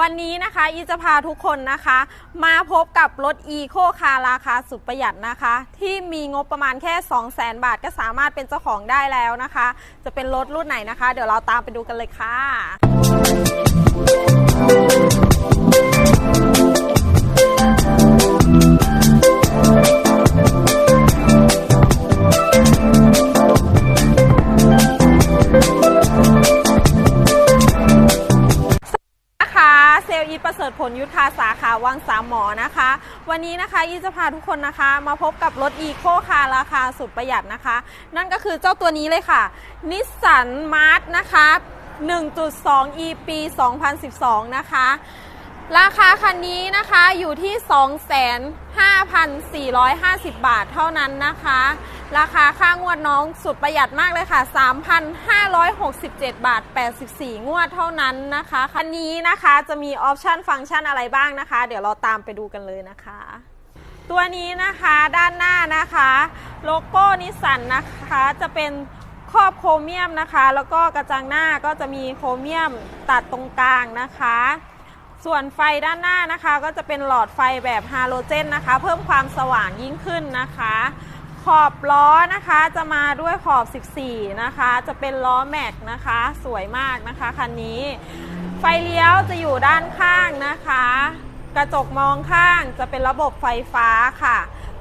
วันนี้นะคะอีจะพาทุกคนนะคะ มาพบกับรถอีโคคาราคาสุดประหยัดนะคะ ที่มีงบประมาณแค่ 2 0 0 0 0 0บาทก็สามารถเป็นเจ้าของได้แล้วนะคะ จะเป็นรถรุ่นไหนนะคะ เดี๋ยวเราตามไปดูกันเลยค่ะนะคะ ประเสริฐผลยุทธาสาขาวังสามหมอนะคะ วันนี้นะคะอีจะพาทุกคนนะคะ มาพบกับรถอีโคคาราคาสุดประหยัดนะคะ นั่นก็คือเจ้าตัวนี้เลยค่ะนิสสันมาร์ทนะคะ 1.2 e ปี 2012 นะคะ ราคาคันนี้นะคะอยู่ที่ 25,450 บาทเท่านั้นนะคะ ราคาค่างวดน้องสุดประหยัดมากเลยค่ะ 3,567 บาท 84 งวดเท่านั้นนะคะ คันนี้นะคะจะมีออปชันฟังก์ชันอะไรบ้างนะคะ เดี๋ยวเราตามไปดูกันเลยนะคะ ตัวนี้นะคะด้านหน้านะคะ โลโก้นิสสันนะคะจะเป็นครอบโครเมียมนะคะ แล้วก็กระจังหน้าก็จะมีโครเมียมตัดตรงกลางนะคะ ส่วนไฟด้านหน้านะคะ ก็จะเป็นหลอดไฟแบบฮาโลเจนนะคะ เพิ่มความสว่างยิ่งขึ้นนะคะ ขอบล้อนะคะจะมาด้วยขอบ 14 นะคะ จะเป็นล้อแม็กนะคะ สวยมากนะคะคันนี้ ไฟเลี้ยวจะอยู่ด้านข้างนะคะ กระจกมองข้างจะเป็นระบบไฟฟ้าค่ะ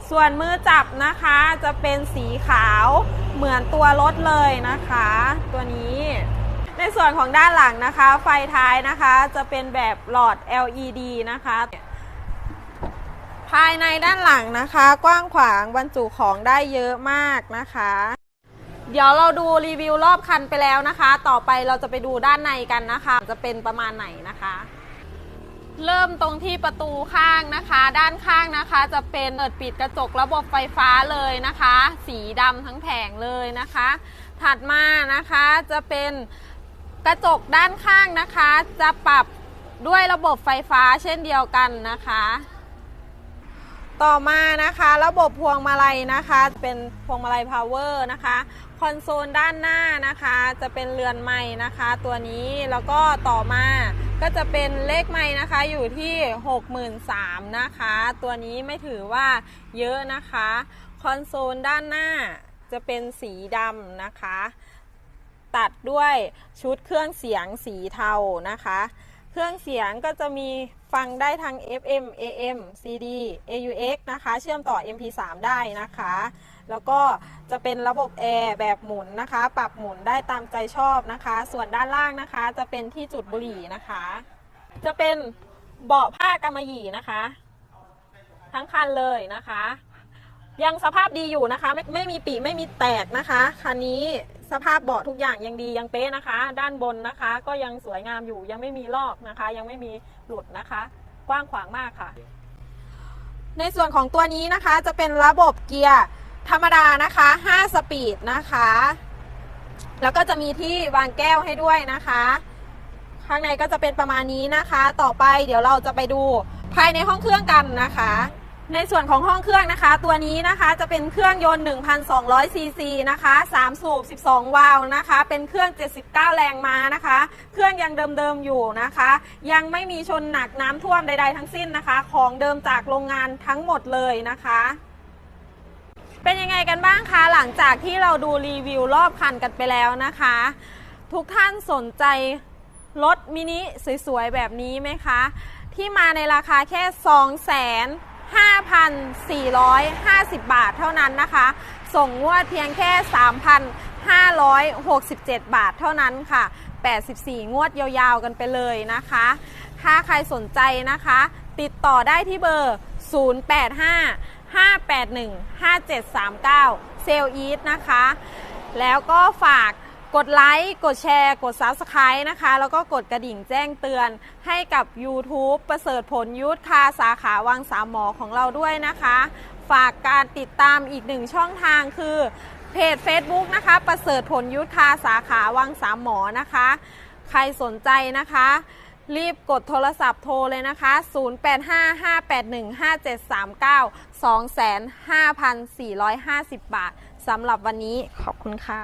ส่วนมือจับนะคะจะเป็นสีขาวเหมือนตัวรถเลยนะคะ ตัวนี้ ส่วนของด้านหลังนะคะ ไฟท้ายนะคะจะเป็นแบบหลอด LED นะคะ ภายในด้านหลังนะคะ กว้างขวางบรรจุของได้เยอะมากนะคะ เดี๋ยวเราดูรีวิวรอบคันไปแล้วนะคะ ต่อไปเราจะไปดูด้านในกันนะคะ จะเป็นประมาณไหนนะคะ เริ่มตรงที่ประตูข้างนะคะ ด้านข้างนะคะ จะเป็นเปิดปิดกระจกระบบไฟฟ้าเลยนะคะ สีดำทั้งแผงเลยนะคะ ถัดมานะคะจะเป็น กระจกด้านข้างนะคะ จะปรับด้วยระบบไฟฟ้าเช่นเดียวกันนะคะ ต่อมานะคะ ระบบพวงมาลัยนะคะ เป็นพวงมาลัยพาวเวอร์นะคะ คอนโซลด้านหน้านะคะ จะเป็นเรือนไม้นะคะ ตัวนี้แล้วก็ต่อมาก็จะเป็นเลขไม้นะคะอยู่ที่ 63,000นะคะ ตัวนี้ไม่ถือว่าเยอะนะคะ คอนโซลด้านหน้าจะเป็นสีดำนะคะ ตัดด้วยชุดเครื่องเสียงสีเทานะคะ เครื่องเสียงก็จะมีฟังได้ทั้ง FM AM CD AUX นะคะ เชื่อมต่อ MP3 ได้นะคะ แล้วก็จะเป็นระบบแอร์แบบหมุนนะคะ ปรับหมุนได้ตามใจชอบนะคะ ส่วนด้านล่างนะคะ จะเป็นที่จุดบุหรี่นะคะ จะเป็นเบาะผ้ากำมะหยี่นะคะ ทั้งคันเลยนะคะ ยังสภาพดีอยู่นะคะ ไม่ไม่มีปีไม่มีแตกนะคะคันนี้สภาพเบาะทุกอย่างยังดียังเป๊ะนะคะ ด้านบนนะคะ ก็ยังสวยงามอยู่ยังไม่มีลอกนะคะ ยังไม่มีหลุดนะคะ กว้างขวางมากค่ะ ในส่วนของตัวนี้นะคะจะเป็นระบบเกียร์ธรรมดานะคะ 5 สปีดนะคะ แล้วก็จะมีที่วางแก้วให้ด้วยนะคะ ข้างในก็จะเป็นประมาณนี้นะคะ ต่อไปเดี๋ยวเราจะไปดูภายในห้องเครื่องกันนะคะ ในส่วนของห้องเครื่องนะคะ ตัวนี้นะคะจะเป็นเครื่องยนต์ 1,200 ซีซีนะคะ3สูบ 12 วาล์วนะคะ เป็นเครื่อง 79 แรงม้านะคะ เครื่องยังเดิมๆอยู่นะคะ ยังไม่มีชนหนักน้ำท่วมใดๆทั้งสิ้นนะคะ ของเดิมจากโรงงานทั้งหมดเลยนะคะเป็นยังไงกันบ้างคะหลังจากที่เราดูรีวิวรอบคันกันไปแล้วนะคะ ทุกท่านสนใจรถมินิสวยๆแบบนี้ไหมคะ ที่มาในราคาแค่ 2 5,450 บาทเท่านั้นนะคะ ส่งงวดเพียงแค่ 3,567 บาทเท่านั้นค่ะ 84 งวดยาวๆกันไปเลยนะคะ ถ้าใครสนใจนะคะ ติดต่อได้ที่เบอร์ 085 581 5739 เซลอีทนะคะ แล้วก็ฝาก กดไลค์กดแชร์ กด Subscribe นะคะ แล้วก็กดกระดิ่งแจ้งเตือนให้กับ YouTube ประเสริฐผลยุทธคาสาขาวังสามหมอของเราด้วยนะคะ ฝากการติดตามอีกหนึ่งช่องทางคือเพจ Facebook นะคะ ประเสริฐผลยุทธคาสาขาวังสามหมอนะคะ ใครสนใจนะคะ รีบกดโทรศัพท์โทรเลยนะคะ 0855815739 25,450 บาทสำหรับวันนี้ขอบคุณค่ะ